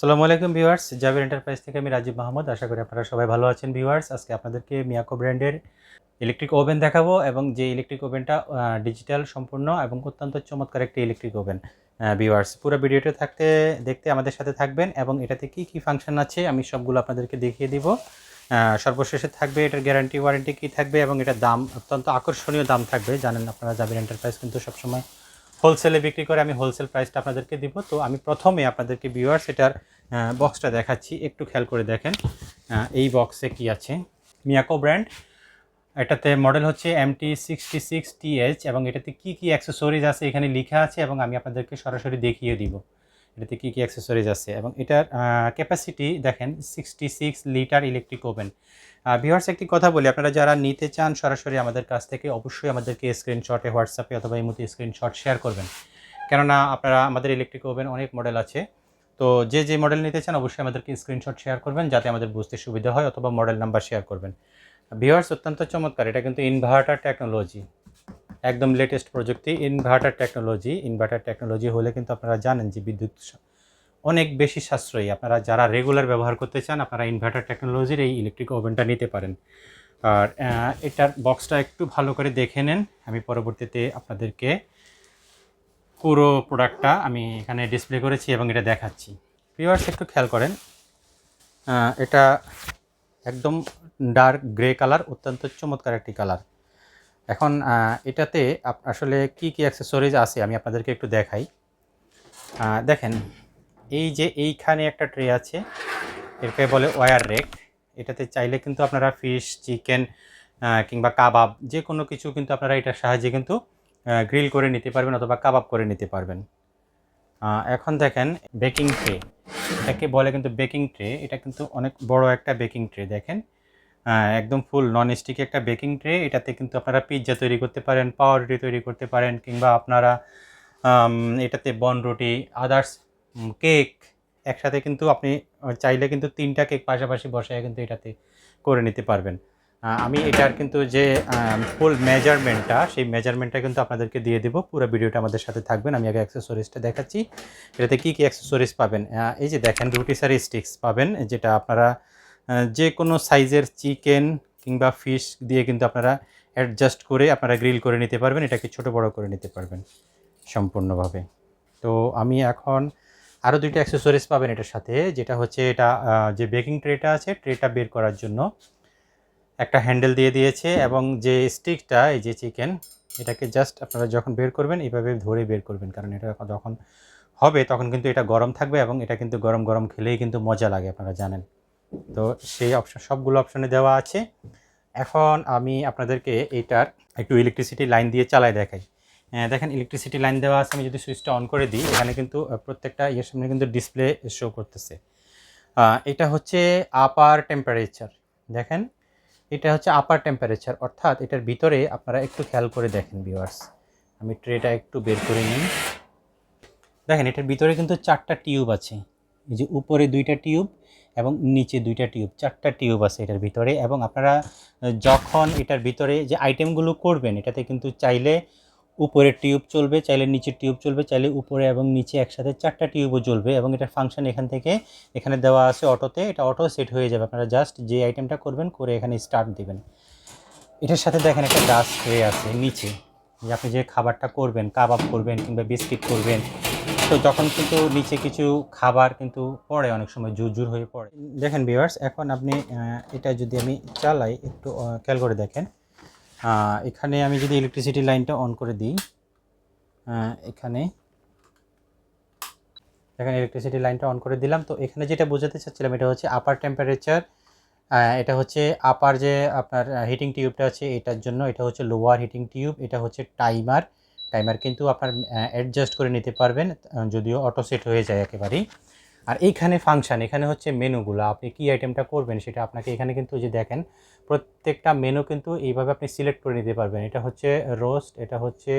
সালামু আলাইকুম ভিউয়ার্স, জাবির এন্টারপ্রাইজ থেকে আমি রাজীব মাহমুদ। আশা করি আপনারা সবাই ভালো আছেন ভিউয়ার্স। আজকে আপনাদেরকে মিয়াকো ব্র্যান্ডের ইলেকট্রিক ওভেন দেখাবো এবং যে ইলেকট্রিক ওভেনটা ডিজিটাল সম্পূর্ণ এবং অত্যন্ত চমৎকার একটি ইলেকট্রিক ওভেন ভিউয়ার্স। পুরো ভিডিওটা থাকতে, দেখতে আমাদের সাথে থাকবেন এবং এটাতে কি কি ফাংশন আছে আমি সবগুলো আপনাদেরকে দেখিয়ে দিব। সর্বশেষে থাকবে এটার গ্যারান্টি ওয়ারেন্টি কী থাকবে এবং এটার দাম, অত্যন্ত আকর্ষণীয় দাম থাকবে। জানেন আপনারা জাবির এন্টারপ্রাইজ কিন্তু সবসময় হোলসেলে বিক্রি করে আমি হোলসেল প্রাইসটা আপনাদেরকে দিব। তো আমি প্রথমে আপনাদেরকে ভিউয়ার্স এটার বক্সটা দেখাচ্ছি। একটু খেয়াল করে দেখেন এই বক্সে কি আছে। মিয়াকো ব্র্যান্ড এটাতে মডেল হচ্ছে M T sixty six TH এবং এটাতে কী কী অ্যাক্সেসরিজ আছে এখানে লিখা আছে এবং আমি আপনাদেরকে সরাসরি দেখিয়ে দিব। এটাতে কী কী অ্যাক্সেসরিজ আছে? এবং এটার ক্যাপাসিটি দেখেন sixty six litre electric oven viewers একটি কথা বলি, আপনারা যারা নিতে চান সরাসরি আমাদের কাছ থেকে অবশ্যই আমাদেরকে স্ক্রিনশটে হোয়াটসঅ্যাপে অথবা এই মতো স্ক্রিনশট শেয়ার করবেন। কেননা আপনারা, আমাদের ইলেকট্রিক ওভেন অনেক মডেল আছে। তো যে যে মডেল নিতে চান অবশ্যই আমাদেরকে স্ক্রিনশট শেয়ার করবেন, যাতে আমাদের বুঝতে সুবিধা হয় অথবা মডেল নাম্বার শেয়ার করবেন। ভিউয়ার্স অত্যন্ত চমৎকার, এটা কিন্তু ইনভার্টার টেকনোলজি একদম লেটেস্ট প্রযুক্তি ইনভার্টার টেকনোলজি ইনভার্টার টেকনোলজি হলে কিন্তু আপনারা জানেন যে বিদ্যুৎ অনেক বেশি সাশ্রয়ী। আপনারা যারা রেগুলার ব্যবহার করতে চান, আপনারা ইনভার্টার টেকনোলজির এই ইলেকট্রিক ওভেনটা নিতে পারেন। আর এটার বক্সটা একটু ভালো করে দেখে নেন। আমি পরবর্তীতে আপনাদেরকে পুরো প্রোডাক্টটা আমি এখানে ডিসপ্লে করেছি এবং এটা দেখাচ্ছি। ভিউয়ার্স একটু খেয়াল করেন এটা একদম ডার্ক গ্রে কালার অত্যন্ত চমৎকার একটি কালার এখন এটাতে আসলে কি কি অ্যাক্সেসরিজ আছে আমি আপনাদেরকে একটু দেখাই। দেখেন, এই যে এইখানে একটা ট্রে আছে, এটাকে বলে ওয়ার রেক এটাতে চাইলে কিন্তু আপনারা ফিশ চিকেন কিংবা কাবাব যে কোনো কিছু কিন্তু আপনারা এটার সাহায্যে কিন্তু গ্রিল করে নিতে পারবেন অথবা কাবাব করে নিতে পারবেন। এখন দেখেন বেকিং ট্রে এটাকে বলে কিন্তু বেকিং ট্রে এটা কিন্তু অনেক বড় একটা বেকিং ট্রে দেখেন। একদম ফুল নন স্টিক একটা বেকিং ট্রে এটাতে কিন্তু আপনারা পিৎজা তৈরি করতে পারেন পাওয়ার রুটি তৈরি করতে পারেন, কিংবা আপনারা এটাতে বন রুটি আদার্স কেক একসাথে কিন্তু আপনি চাইলে কিন্তু তিনটা কেক পাশাপাশি বসায় কিন্তু এটাতে করে নিতে পারবেন। আমি এটার কিন্তু যে ফুল মেজারমেন্টটা সেই মেজারমেন্টটা কিন্তু আপনাদেরকে দিয়ে দেবো। পুরো ভিডিওটা আমাদের সাথে থাকবেন, আমি আগে অ্যাক্সেসরিজটা দেখাচ্ছি। এটাতে কী কী অ্যাক্সেসরিজ পাবেন? এই যে দেখেন রুটিসারি স্টিক্স পাবেন, যেটা আপনারা যে কোনো সাইজের চিকেন কিংবা ফিশ দিয়ে কিন্তু আপনারা অ্যাডজাস্ট করে আপনারা গ্রিল করে নিতে পারবেন, এটাকে ছোট বড় করে নিতে পারবেন সম্পূর্ণভাবে। তো আমি এখন আরও দুইটা অ্যাক্সেসরিজ পাবেন এটার সাথে, যেটা হচ্ছে এটা যে বেকিং ট্রেটা আছে ট্রেটা বের করার জন্য একটা হ্যান্ডেল দিয়ে দিয়েছে এবং যে স্টিকটা এই যে চিকেন এটাকে জাস্ট আপনারা যখন বের করবেন, এইভাবে ধরে বের করবেন, কারণ এটা যখন হবে তখন কিন্তু এটা গরম থাকবে এবং এটা কিন্তু গরম গরম খেলেই কিন্তু মজা লাগে, আপনারা জানেন। তো সেই অপশন সবগুলো অপশনে দেওয়া আছে। এখন আমি আপনাদেরকে এইটার একটু ইলেকট্রিসিটি লাইন দিয়ে চালাই দেখাই। দেখেন ইলেকট্রিসিটি লাইন দেওয়া আছে, আমি যদি সুইচটা অন করে দিই, এখানে কিন্তু প্রত্যেকটা ইয়ের সামনে কিন্তু ডিসপ্লে শো করতেছে। এটা হচ্ছে আপার টেম্পারেচার দেখেন, এটা হচ্ছে আপার টেম্পারেচার অর্থাৎ এটার ভিতরে আপনারা একটু খেয়াল করে দেখেন ভিউয়ার্স আমি ট্রেটা একটু বের করে নিই। দেখেন, এটার ভিতরে কিন্তু চারটা টিউব আছে। এই যে উপরে দুইটা টিউব এবং নিচে দুইটা টিউব, চারটা টিউব আছে এটার ভিতরে এবং আপনারা যখন এটার ভিতরে যে আইটেমগুলো করবেন, এটাতে কিন্তু চাইলে উপরের টিউব চলবে, চাইলে নিচের টিউব চলবে, চাইলে উপরে এবং নিচে একসাথে চারটা টিউবও চলবে এবং এটার ফাংশন এখান থেকে এখানে দেওয়া আছে অটোতে, এটা অটো সেট হয়ে যাবে। আপনারা জাস্ট যে আইটেমটা করবেন, করে এখানে স্টার্ট দিবেন। এটার সাথে দেখেন একটা ডাস্ট ট্রে আছে নিচে। যে আপনি যে খাবারটা করবেন, কাবাব করবেন কিংবা বিস্কিট করবেন তো তখন কিন্তু নিচে কিছু খাবার কিন্তু পড়ে, অনেক সময় জুর জুর হয়ে পড়ে। দেখেন ভিউয়ার্স এখন আপনি এটা যদি আমি চালাই, একটু খেয়াল করে দেখেন। এখানে আমি যদি ইলেকট্রিসিটি লাইনটা অন করে দিই এখানে, দেখেন ইলেকট্রিসিটি লাইনটা অন করে দিলাম। তো এখানে যেটা বোঝাতে চাচ্ছিলাম, এটা হচ্ছে আপার টেম্পারেচার এটা হচ্ছে আপার যে আপনার হিটিং টিউবটা আছে, এটার জন্য, এটা হচ্ছে লোয়ার হিটিং টিউব এটা হচ্ছে টাইমার টাইমার কিন্তু আপনার অ্যাডজাস্ট করে নিতে পারবেন যদিও অটো সেট হয়ে যায় একেবারেই। আর এইখানে ফাংশন এখানে হচ্ছে মেনুগুলো আপনি কি আইটেমটা করবেন সেটা আপনাকে এখানে কিন্তু যে দেখেন, প্রত্যেকটা মেনু কিন্তু এইভাবে আপনি সিলেক্ট করে নিতে পারবেন। এটা হচ্ছে রোস্ট এটা হচ্ছে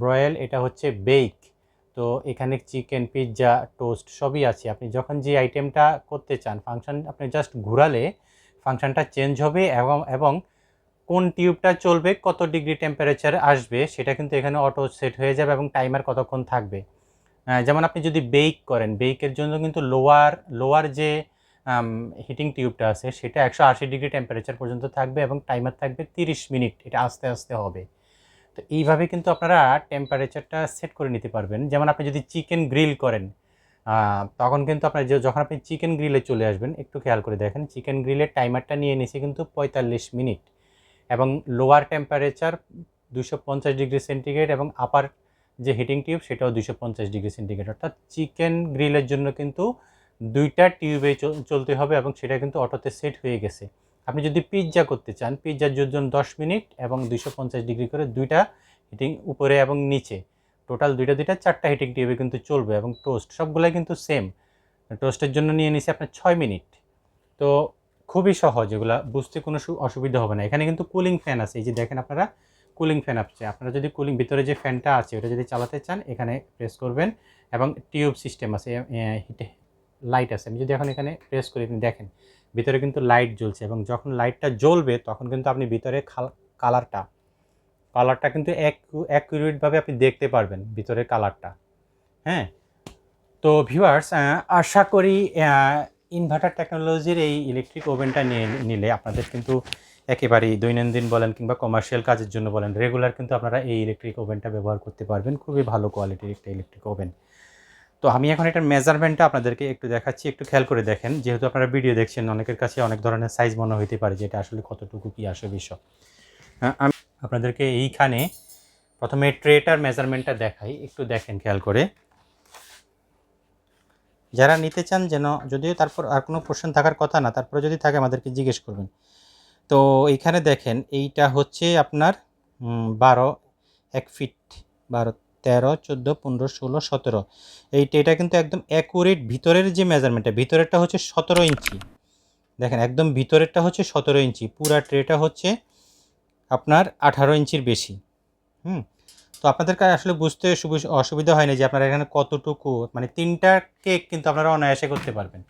ব্রয়েল এটা হচ্ছে বেক তো এখানে চিকেন পিৎজা টোস্ট সবই আছে। আপনি যখন যে আইটেমটা করতে চান ফাংশন আপনি জাস্ট ঘোরালে ফাংশনটা চেঞ্জ হবে এবং এবং কোন টিউবটা চলবে, কত ডিগ্রি টেম্পারেচার আসবে, সেটা কিন্তু এখানে অটো সেট হয়ে যাবে এবং টাইমার কতক্ষণ থাকবে। যেমন আপনি যদি বেক করেন বেকের জন্য কিন্তু লোয়ার লোয়ার যে হিটিং টিউবটা আছে, সেটা একশো আশি ডিগ্রি টেম্পারেচার পর্যন্ত থাকবে এবং টাইমার থাকবে তিরিশ মিনিট, এটা আস্তে আস্তে হবে। তো এইভাবে কিন্তু আপনারা টেম্পারেচারটা সেট করে নিতে পারবেন। যেমন আপনি যদি চিকেন গ্রিল করেন তখন কিন্তু আপনার যখন আপনি চিকেন গ্রিলে চলে আসবেন, একটু খেয়াল করে দেখেন চিকেন গ্রিলের টাইমারটা নিয়ে নিছে কিন্তু পঁয়তাল্লিশ মিনিট। এবং লোয়ার টেম্পারেচার দুশো পঞ্চাশ ডিগ্রি সেন্টিগ্রেড এবং আপার যে হিটিং টিউব সেটাও দুশো পঞ্চাশ ডিগ্রি সেন্টিগ্রেড অর্থাৎ চিকেন গ্রিলের জন্য কিন্তু দুইটা টিউবে চলতে হবে এবং সেটা কিন্তু অটোতে সেট হয়ে গেছে। আপনি যদি পিৎজা করতে চান পিৎজার জন্য দশ মিনিট এবং দুশো পঞ্চাশ ডিগ্রি করে দুইটা হিটিং উপরে এবং নিচে। টোটাল দুইটা দুইটা চারটা হিটিং টিউবে কিন্তু চলবে এবং টোস্ট সবগুলাই কিন্তু সেম টোস্টের জন্য নিয়ে নিছে আপনার ছয় মিনিট। তো খুবই সহজ, এগুলো বুঝতে কোনো অসুবিধা হবে না। এখানে কিন্তু কুলিং ফ্যান আছে। এই যে দেখেন আপনারা কুলিং ফ্যান আছে আপনারা যদি কুলিং ভিতরে যে ফ্যানটা আছে, ওটা যদি চালাতে চান, এখানে প্রেস করবেন এবং টিউব সিস্টেম আছে হিটে লাইট আছে। আমি যদি এখন এখানে প্রেস করি, আপনি দেখেন, ভিতরে কিন্তু লাইট জ্বলছে এবং যখন লাইটটা জ্বলবে, তখন কিন্তু আপনি ভিতরে কালারটা কালারটা কিন্তু অ্যাকুরেটভাবে আপনি দেখতে পারবেন ভিতরের কালারটা হ্যাঁ? তো ভিউয়ার্স আশা করি ইনভার্টার টেকনোলজির এই ইলেকট্রিক ওভেনটা নিয়ে নিলে আপনাদের কিন্তু একেবারেই দৈনন্দিন বলেন কিংবা কমার্শিয়াল কাজের জন্য বলেন রেগুলার কিন্তু আপনারা এই ইলেকট্রিক ওভেনটা ব্যবহার করতে পারবেন। খুবই ভালো কোয়ালিটির একটা ইলেকট্রিক ওভেন তো আমি এখন এটার মেজারমেন্টটা আপনাদেরকে একটু দেখাচ্ছি, একটু খেয়াল করে দেখেন। যেহেতু আপনারা ভিডিও দেখছেন, অনেকের কাছে অনেক ধরনের সাইজ মনে হইতে পারে যে এটা আসলে কতটুকু, কী আসে বিষয়। আমি আপনাদেরকে এইখানে প্রথমে ট্রেটার মেজারমেন্টটা দেখাই, একটু দেখেন খেয়াল করে। যারা নিতে চান যেন যদিও তারপর আর কোনো কোশ্চেন থাকার কথা না, তারপরে যদি থাকে আমাদেরকে জিজ্ঞেস করবেন। তো এইখানে দেখেন, এইটা হচ্ছে আপনার বারো এক ফিট বারো, তেরো, চোদ্দ, পনেরো, ষোলো, সতেরো। এইটা, এটা কিন্তু একদম অ্যাকুরেট ভিতরের যে মেজারমেন্টটা ভিতরেরটা হচ্ছে সতেরো ইঞ্চি। দেখেন, একদম ভিতরেরটা হচ্ছে সতেরো ইঞ্চি, পুরা ট্রেটা হচ্ছে আপনার আঠারো ইঞ্চির বেশি। হুম? তো আপনাদের কাছে আসলে বুঝতে সুবি- অসুবিধা হয় না যে আপনারা এখানে কতটুকু মানে তিনটা কেক কিন্তু আপনারা অনায়াসে করতে পারবেন।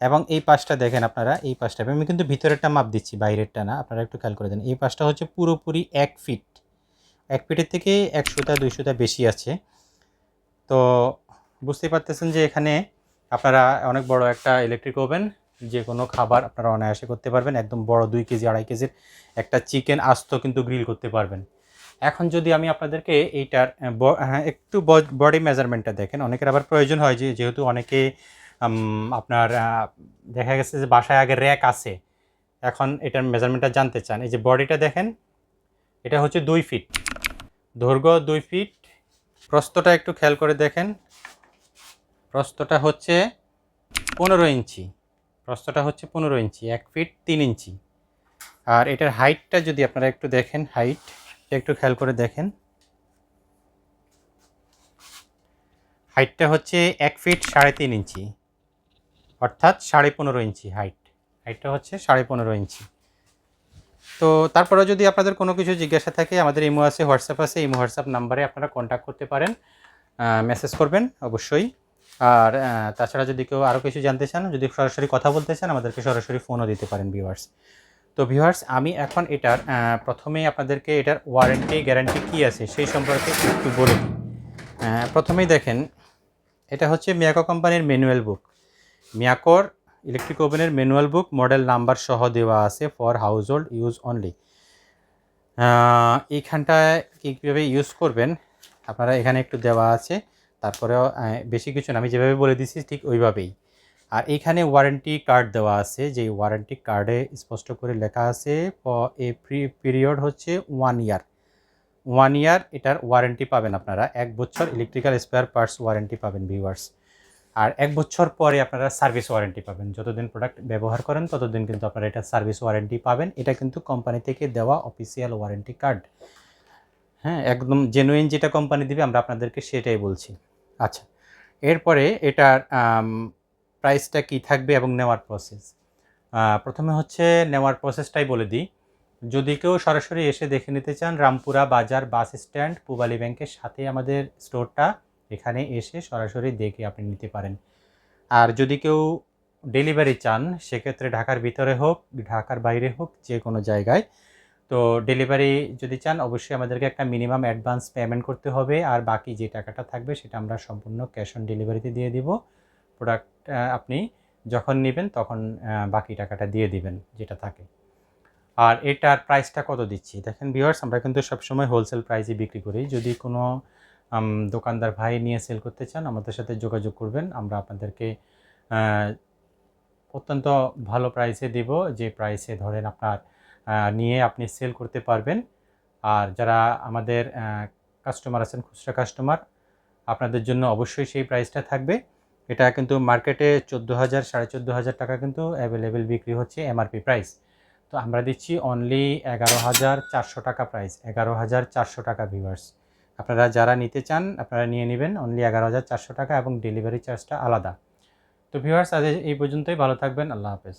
এবং এই পাশটা দেখেন আপনারা, এই পাশটা। আমি কিন্তু ভিতরেরটা মাপ দিচ্ছি, বাইরেরটা না। আপনারা একটু খেয়াল করে দেন। এই পাশটা হচ্ছে পুরোপুরি এক ফিট। এক ফিটের থেকে একশোটা দুইশোটা বেশি আছে। তো বুঝতেই পারতেছেন যে এখানে আপনারা অনেক বড় একটা ইলেকট্রিক ওভেন যে কোনো খাবার আপনারা অনায়াসে করতে পারবেন। একদম বড় দুই কেজি, আড়াই কেজির একটা চিকেন আস্ত কিন্তু গ্রিল করতে পারবেন। এখন যদি আমি আপনাদেরকে এইটার হ্যাঁ, একটু বডি মেজারমেন্টটা দেখেন অনেকের আবার প্রয়োজন হয় যে যেহেতু অনেকে আপনার দেখা গেছে যে বাসায় আগে র্যাক আছে এখন এটার মেজারমেন্টটা জানতে চান এই যে বডিটা দেখেন এটা হচ্ছে দুই ফিট দৈর্ঘ্য দুই ফিট প্রস্তটা একটু খেয়াল করে দেখেন প্রস্তটা হচ্ছে পনেরো ইঞ্চি প্রস্তটা হচ্ছে পনেরো ইঞ্চি এক ফিট তিন ইঞ্চি আর এটার হাইটটা যদি আপনারা একটু দেখেন হাইট একটু খেয়াল করে দেখেন। হাইটটা হচ্ছে এক ফিট সাড়ে তিন ইঞ্চি, অর্থাৎ সাড়ে পনেরো ইঞ্চি হাইট। হাইটটা হচ্ছে সাড়ে পনেরো ইঞ্চি। তো তারপরে যদি আপনাদের কোনো কিছু জিজ্ঞাসা থাকে, আমাদের ইমো আছে, হোয়াটসঅ্যাপ আছে, ইমো হোয়াটসঅ্যাপ নাম্বারে আপনারা কন্ট্যাক্ট করতে পারেন। মেসেজ করবেন, অবশ্যই। আর তাছাড়া যদি কেউ আরও কিছু জানতে চান, যদি সরাসরি কথা বলতে চান, আমাদেরকে সরাসরি ফোনও দিতে পারেন ভিউয়ার্স তো ভিউয়ার্স আমি এখন এটার প্রথমে আপনাদেরকে এটার ওয়ারেন্টি গ্যারান্টি কী আছে সেই সম্পর্কে একটু বলে। প্রথমেই দেখেন, এটা হচ্ছে মিয়াকো কোম্পানির ম্যানুয়াল বুক মিয়াকোর ইলেকট্রিক ওভেনের ম্যানুয়াল বুক মডেল নাম্বার সহ দেওয়া আছে for household use only এইখানটায় কীভাবে ইউজ করবেন, আপনারা এখানে একটু দেওয়া আছে। তারপরেও বেশি কিছু না, আমি যেভাবে বলে দিচ্ছি ঠিক ওইভাবেই। আর এখানে ওয়ারেন্টি কার্ড দেওয়া আছে যে ওয়ারেন্টি কার্ডে স্পষ্ট করে লেখা আছে এ পিরিয়ড হচ্ছে ওয়ান ইয়ার ওয়ান ইয়ার এটার ওয়ারেন্টি পাবেন আপনারা। এক বছর ইলেকট্রিক্যাল স্পেয়ার পার্টস ওয়ারেন্টি পাবেন ভিউয়ার্স আর এক বছর পরে আপনারা সার্ভিস ওয়ারেন্টি পাবেন। যতদিন প্রোডাক্ট ব্যবহার করেন, ততদিন কিন্তু আপনারা এটা সার্ভিস ওয়ারেন্টি পাবেন। এটা কিন্তু কোম্পানি থেকে দেওয়া অফিসিয়াল ওয়ারেন্টি কার্ড হ্যাঁ একদম জেনুইন যেটা কোম্পানি দিবে, আমরা আপনাদেরকে সেটাই বলছি। আচ্ছা এরপরে এটার প্রাইসটা কি থাকবে এবং নেওয়ার প্রসেস প্রথমে হচ্ছে নেওয়ার প্রসেসটাই বলে দিই। যদি কেউ সরাসরি এসে দেখে নিতে চান, রামপুরা বাজার বাস স্ট্যান্ড, পূবালী ব্যাংকের সাথে আমাদের স্টোরটা, এখানে এসে সরাসরি দেখে আপনি নিতে পারেন। আর যদি কেউ ডেলিভারি চান, সেক্ষেত্রে ঢাকার ভিতরে হোক, ঢাকার বাইরে হোক, যে কোনো জায়গায়। তো ডেলিভারি যদি চান, অবশ্যই আমাদেরকে একটা মিনিমাম অ্যাডভান্স পেমেন্ট করতে হবে। আর বাকি যে টাকাটা থাকবে, সেটা আমরা সম্পূর্ণ ক্যাশ অন ডেলিভারিতে দিয়ে দিব। প্রোডাক্ট আপনি যখন নেবেন তখন বাকি টাকাটা দিয়ে দিবেন যেটা থাকে। আর এটার প্রাইসটা কত দিচ্ছি? দেখেন ভিউয়ার্স আমরা কিন্তু সবসময় হোলসেল প্রাইসে বিক্রি করি। যদি কোনো দোকানদার ভাই নিয়ে সেল করতে চান, আমাদের সাথে যোগাযোগ করবেন। আমরা আপনাদেরকে অত্যন্ত ভালো প্রাইসে দেব। যে প্রাইসে ধরেন আপনার নিয়ে আপনি সেল করতে পারবেন। আর যারা আমাদের কাস্টমার আছেন, খুচরা কাস্টমার আপনাদের জন্য অবশ্যই সেই প্রাইসটা থাকবে। এটা কিন্তু মার্কেটে চোদ্দ হাজার সাড়ে চোদ্দ হাজার টাকা কিন্তু অ্যাভেলেবেল বিক্রি হচ্ছে এমআরপি প্রাইস তো আমরা দিচ্ছি অনলি এগারো হাজার চারশো টাকা প্রাইস এগারো হাজার চারশো টাকা ভিউয়ার্স আপনারা যারা নিতে চান, আপনারা নিয়ে নেবেন অনলি এগারো হাজার চারশো টাকা এবং ডেলিভারি চার্জটা আলাদা। তো ভিউয়ার্স আজ এই পর্যন্তই। ভালো থাকবেন। আল্লাহ হাফেজ।